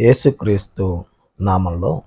యేసుక్రీస్తు నామంలో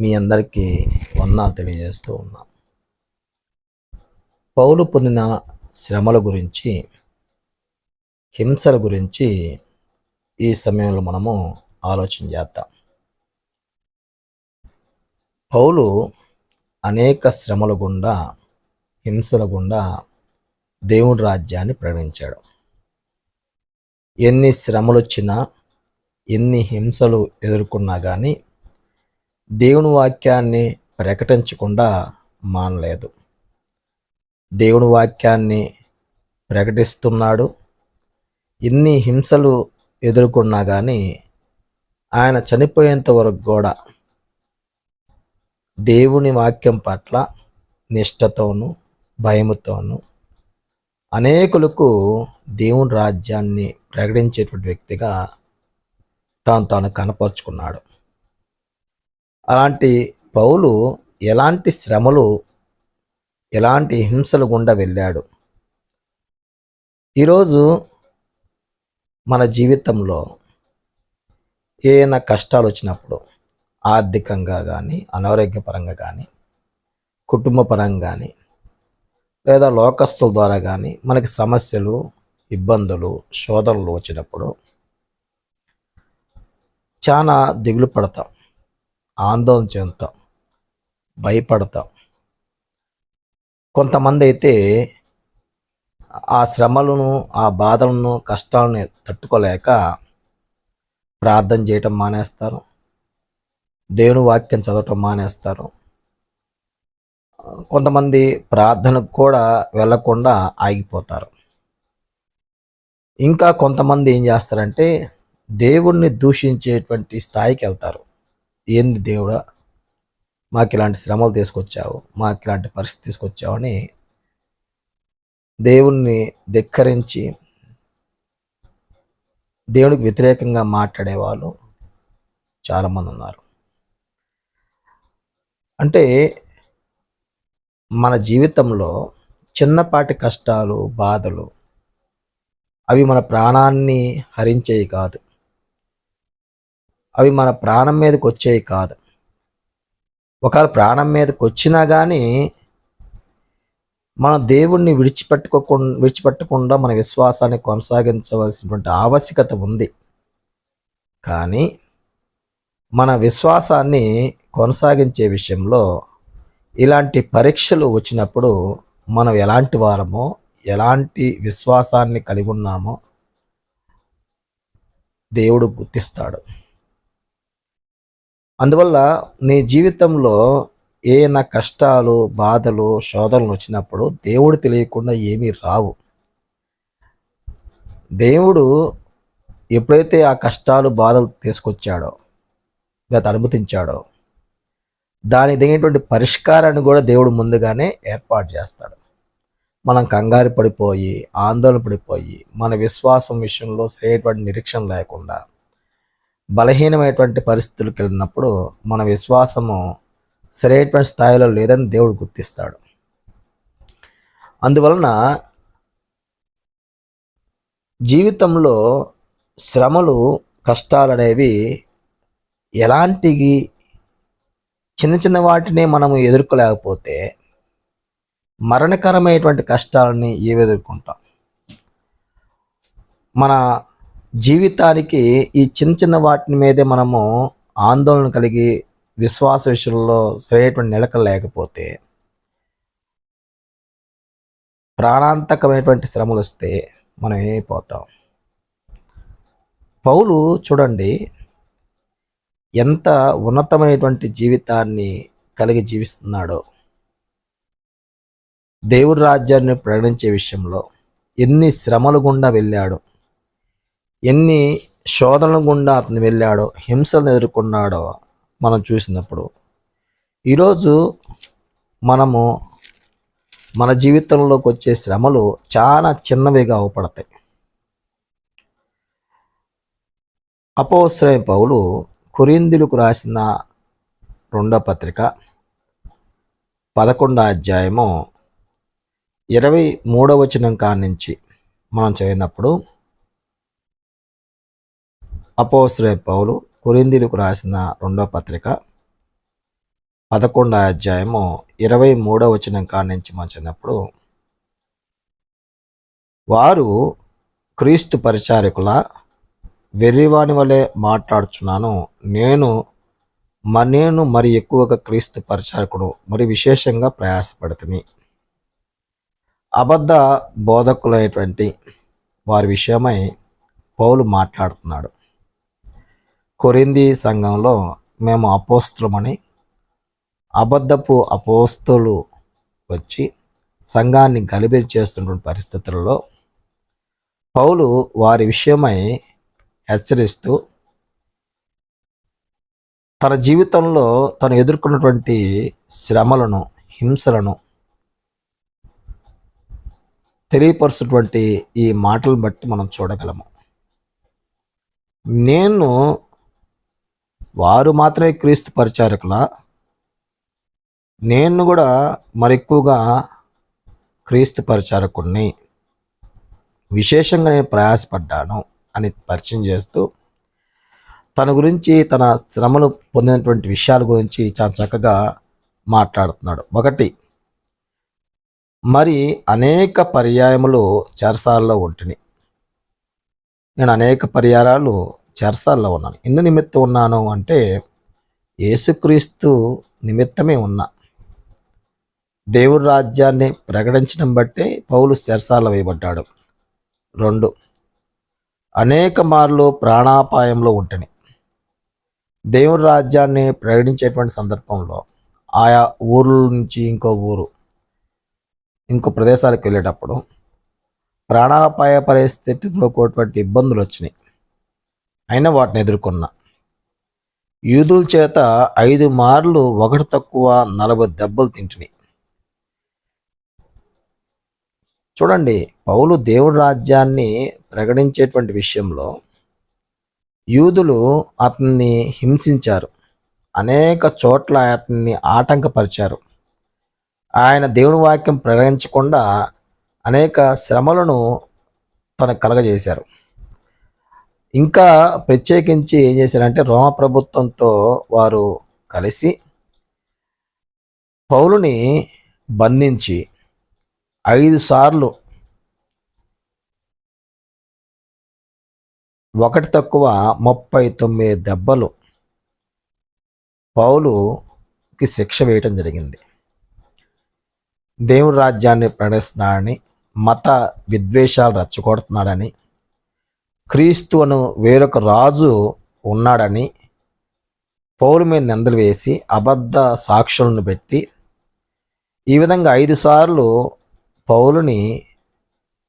మీ అందరికీ వందా తెలియజేస్తూ ఉన్నాం. పౌలు పొందిన శ్రమల గురించి హింసల గురించి ఈ సమయంలో మనము ఆలోచన చేద్దాం. పౌలు అనేక శ్రమల గుండా హింసల గుండా దేవుడి రాజ్యాన్ని ప్రకటించాడు. ఎన్ని శ్రమలు వచ్చినా ఎన్ని హింసలు ఎదుర్కొన్నా కానీ దేవుని వాక్యాన్ని ప్రకటించకుండా మానలేదు. దేవుని వాక్యాన్ని ప్రకటిస్తున్నాడు. ఎన్ని హింసలు ఎదుర్కొన్నా కానీ ఆయన చనిపోయేంత వరకు కూడా దేవుని వాక్యం పట్ల నిష్టతోనూ భయముతోనూ అనేకులకు దేవుని రాజ్యాన్ని ప్రకటించేటువంటి వ్యక్తిగా తాను తాను కనపరుచుకున్నాడు. అలాంటి పౌలు ఎలాంటి శ్రమలు ఎలాంటి హింసలు గుండా వెళ్ళాడు? ఈరోజు మన జీవితంలో ఏమైనా కష్టాలు వచ్చినప్పుడు ఆర్థికంగా కానీ అనారోగ్యపరంగా కానీ కుటుంబ పరంగా కానీ లేదా లోకస్తుల ద్వారా కానీ మనకి సమస్యలు ఇబ్బందులు శోధనలు వచ్చినప్పుడు చాలా దిగులు పడతాం. ఆందోళన చెందుతాం. భయపడతాం. కొంతమంది అయితే ఆ శ్రమలను ఆ బాధలను కష్టాలను తట్టుకోలేక ప్రార్థన చేయటం మానేస్తారు. దేవుని వాక్యం చదవటం మానేస్తారు. కొంతమంది ప్రార్థనకు కూడా వెళ్ళకుండా ఆగిపోతారు. ఇంకా కొంతమంది ఏం చేస్తారంటే దేవుణ్ణి దూషించేటువంటి స్థాయికి వెళ్తారు. ఏంది దేవుడా? మాకు ఇలాంటి శ్రమలు తీసుకొచ్చావు మాకు ఇలాంటి పరిస్థితి తీసుకొచ్చావు అని దేవుణ్ణి ధిక్కరించి దేవునికి వ్యతిరేకంగా మాట్లాడే వాళ్ళు చాలామంది ఉన్నారు. అంటే మన జీవితంలో చిన్నపాటి కష్టాలు బాధలు అవి మన ప్రాణాన్ని హరించేవి కాదు. అవి మన ప్రాణం మీదకి వచ్చేవి కాదు. ఒకవేళ ప్రాణం మీదకి వచ్చినా కానీ మన దేవుణ్ణి విడిచిపెట్టుకోకుండా విడిచిపెట్టకుండా మన విశ్వాసాన్ని కొనసాగించవలసినటువంటి ఆవశ్యకత ఉంది. కానీ మన విశ్వాసాన్ని కొనసాగించే విషయంలో ఇలాంటి పరీక్షలు వచ్చినప్పుడు మనం ఎలాంటి వారమో ఎలాంటి విశ్వాసాన్ని కలిగి ఉన్నామో దేవుడు గుర్తిస్తాడు. అందువల్ల నీ జీవితంలో ఏమైనా కష్టాలు బాధలు శోధనలు వచ్చినప్పుడు దేవుడు తెలియకుండా ఏమీ రావు. దేవుడు ఎప్పుడైతే ఆ కష్టాలు బాధలు తీసుకొచ్చాడో లేదా అనుమతించాడో దాని తగినటువంటి పరిష్కారాన్ని కూడా దేవుడు ముందుగానే ఏర్పాటు చేస్తాడు. మనం కంగారు పడిపోయి ఆందోళన పడిపోయి మన విశ్వాసం విషయంలో సరైనటువంటి నిరీక్షణ లేకుండా బలహీనమైనటువంటి పరిస్థితులకు వెళ్ళినప్పుడు మన విశ్వాసము సరైనటువంటి స్థాయిలో లేదని దేవుడు గుర్తిస్తాడు. అందువలన జీవితంలో శ్రమలు కష్టాలు అనేవి ఎలాంటి చిన్న చిన్న వాటినే మనము ఎదుర్కోలేకపోతే మరణకరమైనటువంటి కష్టాలని ఏవి ఎదుర్కొంటాం? మన జీవితానికి ఈ చిన్న చిన్న వాటి మీదే మనము ఆందోళన కలిగి విశ్వాస విషయంలో సరైనటువంటి నిలక లేకపోతే ప్రాణాంతకమైనటువంటి శ్రమలు వస్తే మనం ఏమైపోతాం? పౌలు చూడండి ఎంత ఉన్నతమైనటువంటి జీవితాన్ని కలిగి జీవిస్తున్నాడో దేవుడి రాజ్యాన్ని ప్రకటించే విషయంలో ఎన్ని శ్రమలు గుండా వెళ్ళాడు ఎన్ని శోధనల గుండా అతను వెళ్ళాడో హింసలను ఎదుర్కొన్నాడో మనం చూసినప్పుడు ఈరోజు మనము మన జీవితంలోకి వచ్చే శ్రమలు చాలా చిన్నవిగా అవపడతాయి. అపోశ్రయ పౌలు కొరిందులకు రాసిన రెండో పత్రిక పదకొండో అధ్యాయము ఇరవై మూడవ వచనం కాడి నుంచి మనం చదివినప్పుడు అపోశ్రే పౌలు కొరిందీలకు రాసిన రెండో పత్రిక పదకొండో అధ్యాయము ఇరవై మూడో వచనం కాడి నుంచి మనం వారు క్రీస్తు పరిచారకుల వెర్రివాని వలె మాట్లాడుచున్నాను. నేను మ- నేను మరి ఎక్కువగా క్రీస్తు పరిచారకుడు మరి విశేషంగా ప్రయాసపడుతుంది అబద్ధ బోధకులైనటువంటి వారి విషయమై పౌలు మాట్లాడుతున్నాడు. కొరింది సంఘంలో మేము అపోస్తులమని అబద్ధపు అపోస్తులు వచ్చి సంఘాన్ని గలిబిలి చేస్తున్నటువంటి పరిస్థితులలో పౌలు వారి విషయమై హెచ్చరిస్తూ తన జీవితంలో తను ఎదుర్కొన్నటువంటి శ్రమలను హింసలను తెలియపరుస్తున్నటువంటి ఈ మాటలు బట్టి మనం చూడగలము. నేను వారు మాత్రమే క్రీస్తు పరిచారకుల? నేను కూడా మరెక్కువగా క్రీస్తు పరిచారకుడిని విశేషంగా నేను ప్రయాసపడ్డాను అని పరిచయం చేస్తూ తన గురించి తన శ్రమలు పొందినటువంటి విషయాల గురించి చాలా చక్కగా మాట్లాడుతున్నాడు. ఒకటి మరి అనేక పర్యాయములు చెరసాల్లో ఉంటిని. నేను అనేక పర్యాయాలు చెరసాల్లో ఉన్నాను. ఎందు నిమిత్తం ఉన్నాను? అంటే యేసుక్రీస్తు నిమిత్తమే ఉన్నా. దేవుడి రాజ్యాన్ని ప్రకటించడం బట్టే పౌలు చెరసాల వేయబడ్డాడు. రెండు అనేక మార్లు ప్రాణాపాయంలో ఉంటని. దేవుడి రాజ్యాన్ని ప్రకటించేటువంటి సందర్భంలో ఆయా ఊర్ల నుంచి ఇంకో ఊరు ఇంకో ప్రదేశాలకు వెళ్ళేటప్పుడు ప్రాణాపాయ పరిస్థితిలో కూడినటువంటి ఇబ్బందులు వచ్చినాయి. అయినా వాటిని ఎదుర్కొన్నా. యూదుల చేత ఐదు మార్లు ఒకటి తక్కువ నలభై దెబ్బలు తింటున్నాయి చూడండి పౌలు దేవుడి రాజ్యాన్ని ప్రకటించేటువంటి విషయంలో యూదులు అతన్ని హింసించారు. అనేక చోట్ల అతన్ని ఆటంకపరిచారు. ఆయన దేవుని వాక్యం ప్రకటించకుండా అనేక శ్రమలను తనకు కలగజేశారు. ఇంకా ప్రత్యేకించి ఏం చేశారంటే రోమ ప్రభుత్వంతో వారు కలిసి పౌలుని బంధించి ఐదు సార్లు ఒకటి తక్కువ ముప్పై తొమ్మిది దెబ్బలు పౌలుకి శిక్ష వేయటం జరిగింది. దేవుని రాజ్యాన్ని ప్రణిస్తున్నాడని మత విద్వేషాలు రచ్చగొడుతున్నాడని క్రీస్తు అను వేరొక రాజు ఉన్నాడని పౌలు మీద నిందలు వేసి అబద్ధ సాక్షులను పెట్టి ఈ విధంగా ఐదు సార్లు పౌలుని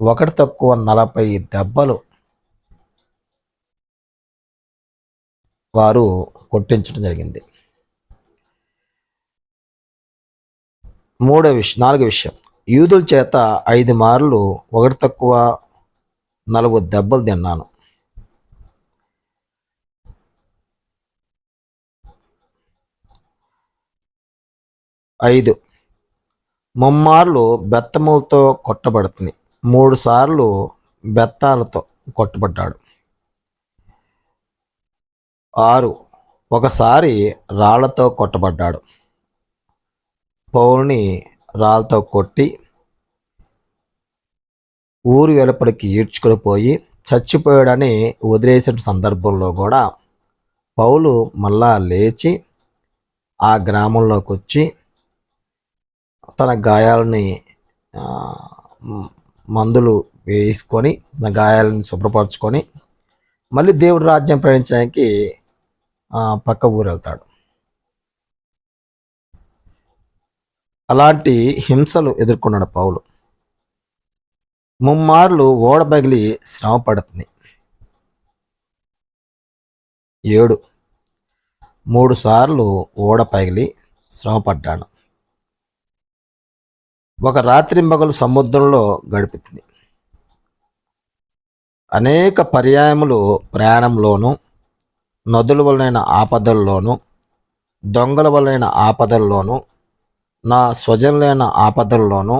ఒకటి తక్కువ నలభై దెబ్బలు వారు కొట్టించడం జరిగింది. మూడో విషయం నాలుగో విషయం. యూదుల చేత ఐదు మార్లు ఒకటి తక్కువ నలుగు దెబ్బలు తిన్నాను. ఐదు. ముమ్మార్లు బెత్తములతో కొట్టబడుతుంది. మూడు సార్లు బెత్తాలతో కొట్టబడ్డాడు. ఆరు. ఒకసారి రాళ్ళతో కొట్టబడ్డాడు. పౌరుని రాళ్ళతో కొట్టి ఊరు వెలుపడికి ఈడ్చుకొని పోయి చచ్చిపోయాడని వదిలేసిన సందర్భంలో కూడా పౌలు మళ్ళా లేచి ఆ గ్రామంలోకి వచ్చి తన గాయాలని మందులు వేసుకొని తన గాయాలను శుభ్రపరచుకొని మళ్ళీ దేవుడి రాజ్యం ప్రయాణించడానికి పక్క ఊరు వెళ్తాడు. అలాంటి హింసలు ఎదుర్కొన్నాడు పౌలు. ముమ్మార్లు ఓడ పగిలి శ్రమ పడుతుంది. ఏడు. మూడు సార్లు ఓడ పగిలి శ్రమ పడ్డాను. ఒక రాత్రి మగలు సముద్రంలో గడుపుతుంది అనేక పర్యాయములు ప్రయాణంలోనూ నదుల వలన ఆపదల్లోనూ దొంగల వలన ఆపదల్లోనూ నా స్వజనులైన ఆపదల్లోనూ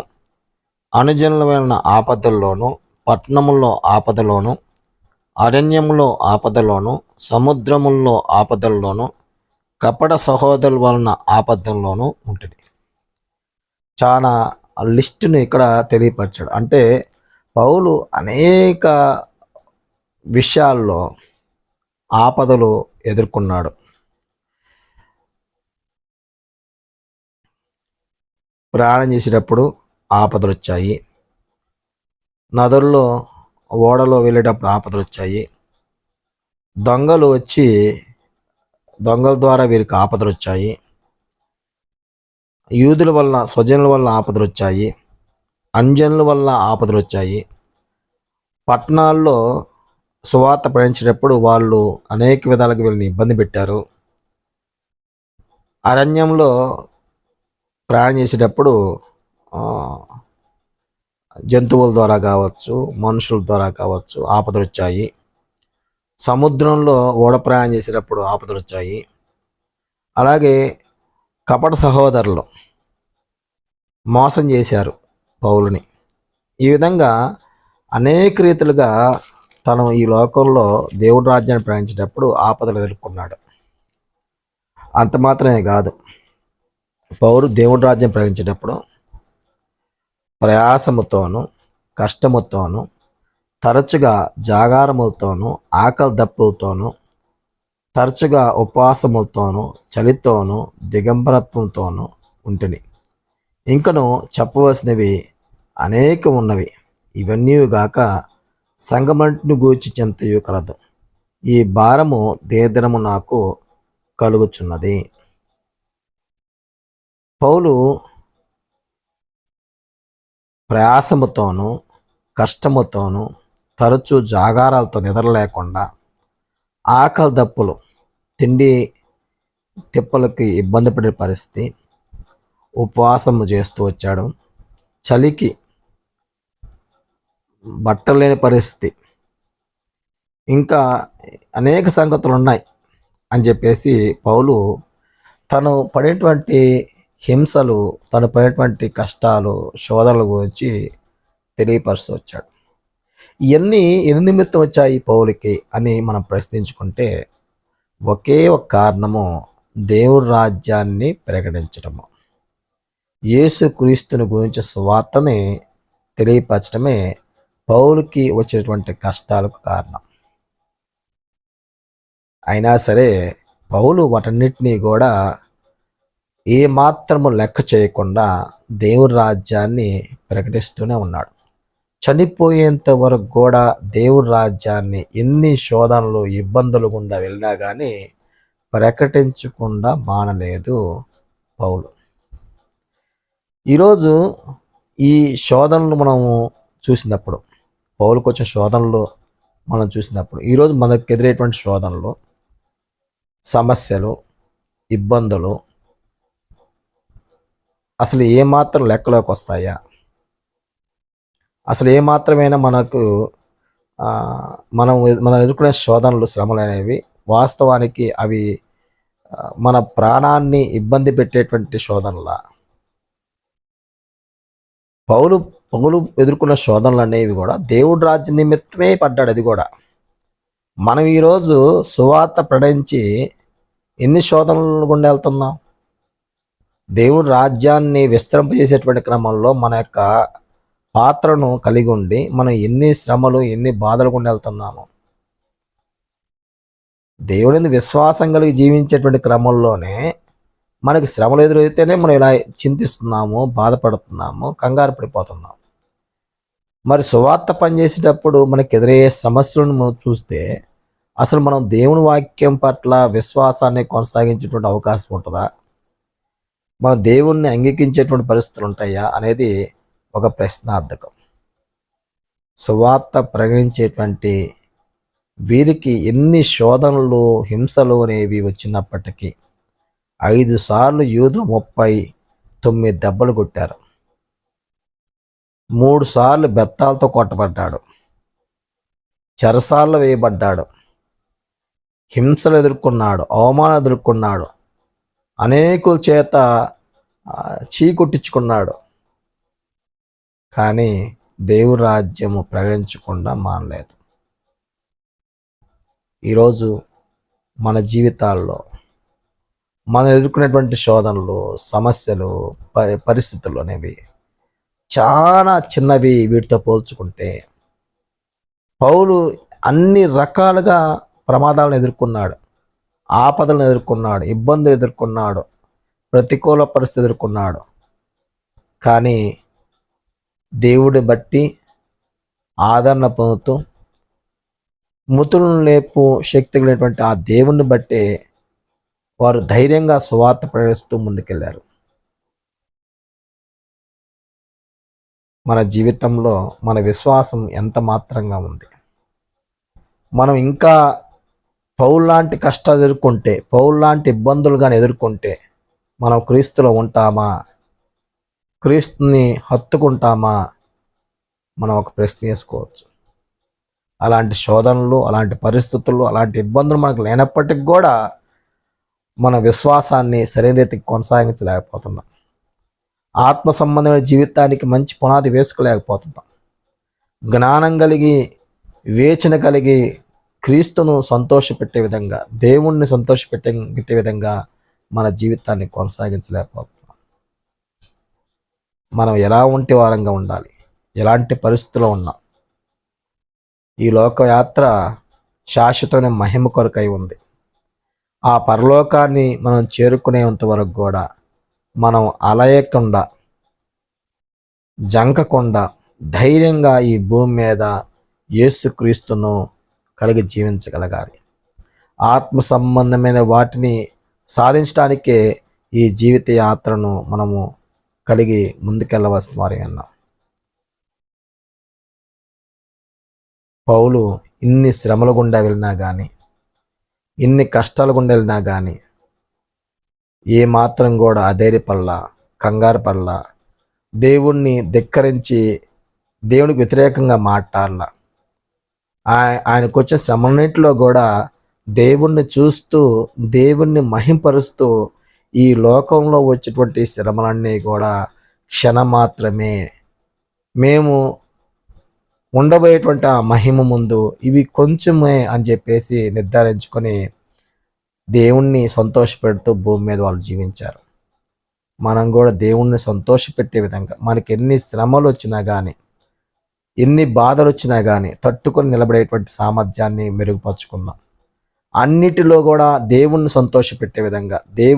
అనుజనులైన ఆపదల్లోనూ పట్టణముల్లో ఆపదలోను అరణ్యంలో ఆపదలోను సముద్రముల్లో ఆపదల్లోనూ కపట సహోదరుల వలన ఆపదల్లోనూ ఉంటుంది చాలా లిస్టును ఇక్కడ తెలియపరచాడు. అంటే పౌలు అనేక విషయాల్లో ఆపదలు ఎదుర్కొన్నాడు. ప్రయాణం చేసేటప్పుడు ఆపదలు వచ్చాయి నదుల్లో ఓడలో వెళ్ళేటప్పుడు ఆపదలు వచ్చాయి దొంగలు వచ్చి దొంగల ద్వారా వీరికి ఆపదలు వచ్చాయి యూదుల వల్ల స్వజనుల వల్ల ఆపదలు వచ్చాయి అంజనుల వల్ల ఆపదలు వచ్చాయి పట్టణాల్లో సువార్త ప్రయాణించేటప్పుడు వాళ్ళు అనేక విధాలుగా వీళ్ళని ఇబ్బంది పెట్టారు. అరణ్యంలో ప్రయాణం చేసేటప్పుడు జంతువుల ద్వారా కావచ్చు మనుషుల ద్వారా కావచ్చు ఆపదలు వచ్చాయి సముద్రంలో ఓడ ప్రయాణం చేసేటప్పుడు ఆపదలు వచ్చాయి అలాగే కపట సహోదరులు మోసం చేశారు పౌలుని. ఈ విధంగా అనేక రీతులుగా తను ఈ లోకంలో దేవుడి రాజ్యాన్ని ప్రయాణించేటప్పుడు ఆపదలు ఎదుర్కొన్నాడు. అంత మాత్రమే కాదు పౌరు దేవుడి రాజ్యం ప్రయాణించేటప్పుడు ప్రయాసముతోనూ కష్టముతోనూ తరచుగా జాగారములతోనూ ఆకలి దప్పులతోనూ తరచుగా ఉపవాసములతోనూ చలితోనూ దిగంబరత్వంతోనూ ఉంటుంది ఇంకను చెప్పవలసినవి అనేక ఉన్నవి ఇవన్నీ గాక సంగమంటిని గూర్చి చింతయు కలదు. ఈ భారము దేదనము నాకు కలుగుచున్నది. పౌలు ప్రయాసముతోనూ కష్టముతోనూ తరచూ జాగారాలతో నిద్ర లేకుండా ఆకలి దప్పులు తిండి తిప్పలకి ఇబ్బంది పడే పరిస్థితి ఉపవాసము చేస్తూ వచ్చాడు. చలికి బట్టలు లేని పరిస్థితి. ఇంకా అనేక సంగతులు ఉన్నాయి అని చెప్పేసి పౌలు తను పడేటువంటి హింసలు తను పడినటువంటి కష్టాలు శోధనల గురించి తెలియపరుస్తూ వచ్చాడు ఇవన్నీ ఎన్ని నిమిత్తం వచ్చాయి పౌలకి అని మనం ప్రశ్నించుకుంటే ఒకే ఒక కారణము దేవుడి రాజ్యాన్ని ప్రకటించడము. యేసు క్రీస్తుని గురించి స్వార్థని తెలియపరచడమే పౌలుకి వచ్చేటువంటి కష్టాలకు కారణం. అయినా సరే పౌలు వాటన్నిటినీ కూడా ఏ మాత్రము లెక్క చేయకుండా దేవుని రాజ్యాన్ని ప్రకటిస్తూనే ఉన్నాడు. చనిపోయేంత వరకు కూడా దేవుడి రాజ్యాన్ని ఎన్ని శోధనలు ఇబ్బందులు గుండా వెళ్ళినా కానీ ప్రకటించకుండా మానలేదు పౌలు. ఈరోజు ఈ శోధనలు మనము చూసినప్పుడు పౌలకు వచ్చిన శోధనలు మనం చూసినప్పుడు ఈరోజు మనకు ఎదురేటువంటి శోధనలు సమస్యలు ఇబ్బందులు అసలు ఏమాత్రం లెక్కలోకి వస్తాయా? అసలు ఏమాత్రమైనా మనకు మనం మనం ఎదుర్కొనే శోధనలు శ్రమలు అనేవి వాస్తవానికి అవి మన ప్రాణాన్ని ఇబ్బంది పెట్టేటువంటి శోధనలా. పౌలు పౌలు ఎదుర్కొన్న శోధనలు అనేవి కూడా దేవుడు రాజ్య నిమిత్తమే పడ్డాడు అది కూడా. మనం ఈరోజు సువార్త ప్రణించి ఎన్ని శోధనలు గుండా వెళ్తున్నాం? దేవుడి రాజ్యాన్ని విస్తరింపజేసేటువంటి క్రమంలో మన యొక్క పాత్రను కలిగి ఉండి మనం ఎన్ని శ్రమలు ఎన్ని బాధలు గుండా వెళ్తున్నాము. దేవుడిని విశ్వాసం కలిగి జీవించేటువంటి క్రమంలోనే మనకి శ్రమలు ఎదురైతేనే మనం ఇలా చింతిస్తున్నాము బాధపడుతున్నాము కంగారు పడిపోతున్నాం మరి సువార్త పనిచేసేటప్పుడు మనకి ఎదురయ్యే సమస్యలను చూస్తే అసలు మనం దేవుని వాక్యం పట్ల విశ్వాసాన్ని కొనసాగించేటువంటి అవకాశం ఉంటుందా? మనం దేవుణ్ణి అంగీకరించేటువంటి పరిస్థితులు ఉంటాయా అనేది ఒక ప్రశ్నార్థకం. సువార్త ప్రకటించేటువంటి వీరికి ఎన్ని శోధనలు హింసలు అనేవి వచ్చినప్పటికీ ఐదు సార్లు యూదు ముప్పై తొమ్మిది దెబ్బలు కొట్టారు. మూడు సార్లు బెత్తాలతో కొట్టబడ్డాడు. చెరసాల్లో వేయబడ్డాడు. హింసలు ఎదుర్కొన్నాడు అవమానం ఎదుర్కొన్నాడు. అనేకుల చేత చీకొట్టించుకున్నాడు. కానీ దేవుడి రాజ్యము ప్రకటించకుండా మానలేదు. ఈరోజు మన జీవితాల్లో మనం ఎదుర్కొనేటువంటి శోధనలు సమస్యలు పరిస్థితులు అనేవి చాలా చిన్నవి వీటితో పోల్చుకుంటే పౌలు అన్ని రకాలుగా ప్రమాదాలను ఎదుర్కొన్నాడు. ఆపదలను ఎదుర్కొన్నాడు ఇబ్బందులు ఎదుర్కొన్నాడు ప్రతికూల పరిస్థితి ఎదుర్కొన్నాడు. కానీ దేవుడి బట్టి ఆదరణ పొందుతూ మృతులను లేపు శక్తి కలిగినటువంటి ఆ దేవుణ్ణి బట్టే వారు ధైర్యంగా సువార్త ప్రవేశిస్తూ ముందుకెళ్ళారు మన జీవితంలో మన విశ్వాసం ఎంత మాత్రంగా ఉంది? మనం ఇంకా పౌర్లాంటి కష్టాలు ఎదుర్కొంటే పౌర్లాంటి ఇబ్బందులు కానీ ఎదుర్కొంటే మనం క్రీస్తులో ఉంటామా? క్రీస్తుని హత్తుకుంటామా? మనం ఒక ప్రశ్న వేసుకోవచ్చు. అలాంటి శోధనలు అలాంటి పరిస్థితులు అలాంటి ఇబ్బందులు మనకు లేనప్పటికి కూడా మన విశ్వాసాన్ని సరైన రీతికి కొనసాగించలేకపోతున్నాం. ఆత్మ సంబంధమైన జీవితానికి మంచి పునాది వేసుకోలేకపోతున్నాం. జ్ఞానం కలిగి వేచన కలిగి క్రీస్తును సంతోషపెట్టే విధంగా దేవుణ్ణి సంతోషపెట్టే పెట్టే విధంగా మన జీవితాన్ని కొనసాగించలేకపోతున్నాం. మనం ఎలా ఉంటే వారంగా ఉండాలి? ఎలాంటి పరిస్థితిలో ఉన్నాం? ఈ లోకయాత్ర శాశ్వతమైన మహిమ కొరకై ఉంది. ఆ పరలోకాన్ని మనం చేరుకునేంత వరకు కూడా మనం అలయకుండా జంకకుండా ధైర్యంగా ఈ భూమి మీద యేసుక్రీస్తును కలిగి జీవించగలగాలి. ఆత్మ సంబంధమైన వాటిని సాధించడానికే ఈ జీవిత యాత్రను మనము కలిగి ముందుకెళ్ళవలసిన వారి అన్నాం. పౌలు ఇన్ని శ్రమల గుండా వెళ్ళినా కానీ ఇన్ని కష్టాల గుండా వెళ్ళినా కానీ ఏ మాత్రం కూడా అధైర్యపడలా కంగారు పడలా దేవుణ్ణి ధిక్కరించి దేవునికి వ్యతిరేకంగా మాట్లాడలా. ఆయనకు వచ్చే శ్రమన్నింటిలో కూడా దేవుణ్ణి చూస్తూ దేవుణ్ణి మహింపరుస్తూ ఈ లోకంలో వచ్చేటువంటి శ్రమలన్నీ కూడా క్షణం మాత్రమే మేము ఉండబోయేటువంటి ఆ మహిమ ముందు ఇవి కొంచెమే అని చెప్పేసి నిర్ధారించుకొని దేవుణ్ణి సంతోషపెడుతూ భూమి మీద వాళ్ళు జీవించారు. మనం కూడా దేవుణ్ణి సంతోషపెట్టే విధంగా మనకి ఎన్ని శ్రమలు వచ్చినా కానీ ఎన్ని బాధలు వచ్చినా కానీ తట్టుకొని నిలబడేటువంటి సామర్థ్యాన్ని మెరుగుపరుచుకుందాం. అన్నిటిలో కూడా దేవుణ్ణి సంతోషపెట్టే విధంగా దేవు